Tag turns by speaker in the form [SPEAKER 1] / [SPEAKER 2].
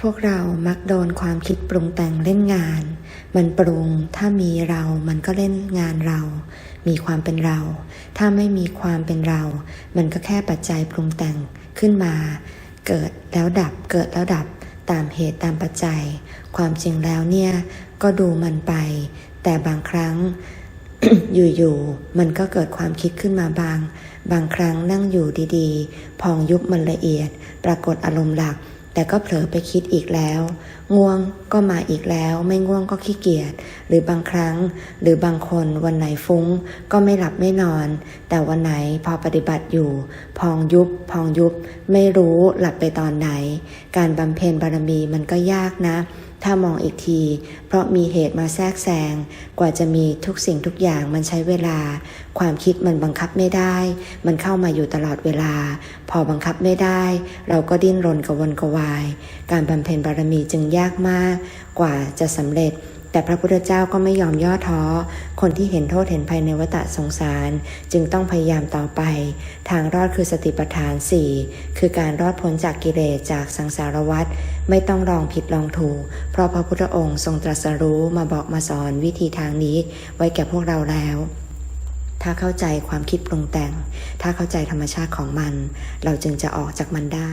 [SPEAKER 1] พวกเรามักโดนความคิดปรุงแต่งเล่นงาน มันปรุง ถ้ามีเรา มันก็เล่นงานเรา มีความเป็นเรา ถ้าไม่มีความเป็นเรา มันก็แค่ปัจจัยปรุงแต่งขึ้นมา เกิดแล้วดับ เกิดแล้วดับ ตามเหตุตามปัจจัย ความจริงแล้วเนี่ย ก็ดูมันไป แต่บางครั้ง อยู่ๆ มันก็เกิดความคิดขึ้นมาบาง บางครั้งนั่งอยู่ดีๆ พองยุบมันละเอียด ปรากฏอารมณ์หลัก แต่ก็เผลอไปคิดอีกแล้ว ง่วงก็มาอีกแล้ว ไม่ง่วงก็ขี้เกียจ หรือบางครั้ง หรือบางคนวันไหนฟุ้ง ก็ไม่หลับไม่นอน แต่วันไหนพอปฏิบัติอยู่ พองยุบ พองยุบ ไม่รู้หลับไปตอนไหน การบำเพ็ญบารมีมันก็ยากนะ ถ้ามองอีกที เพราะมีเหตุมาแทรกแซง กว่าจะมีทุกสิ่งทุกอย่างมันใช้เวลา ความคิดมันบังคับไม่ได้ มันเข้ามาอยู่ตลอดเวลา พอบังคับไม่ได้ เราก็ดิ้นรนกระวนกระวาย การบำเพ็ญบารมีจึงยากมาก กว่าจะสำเร็จ แต่พระพุทธเจ้าก็ไม่ยอมย่อท้อ คนที่เห็นโทษเห็นภัยในวัฏสงสาร จึงต้องพยายามต่อไป ทางรอดคือสติปัฏฐานสี่คือการรอดพ้นจากกิเลสจากสังสารวัฏไม่ต้องลองผิดลองถูก เพราะพระพุทธองค์ทรงตรัสรู้มาบอกมาสอนวิธีทางนี้ไว้แก่พวกเราแล้วถ้าเข้าใจความคิดปรุงแต่ง ถ้าเข้าใจธรรมชาติของมัน เราจึงจะออกจากมันได้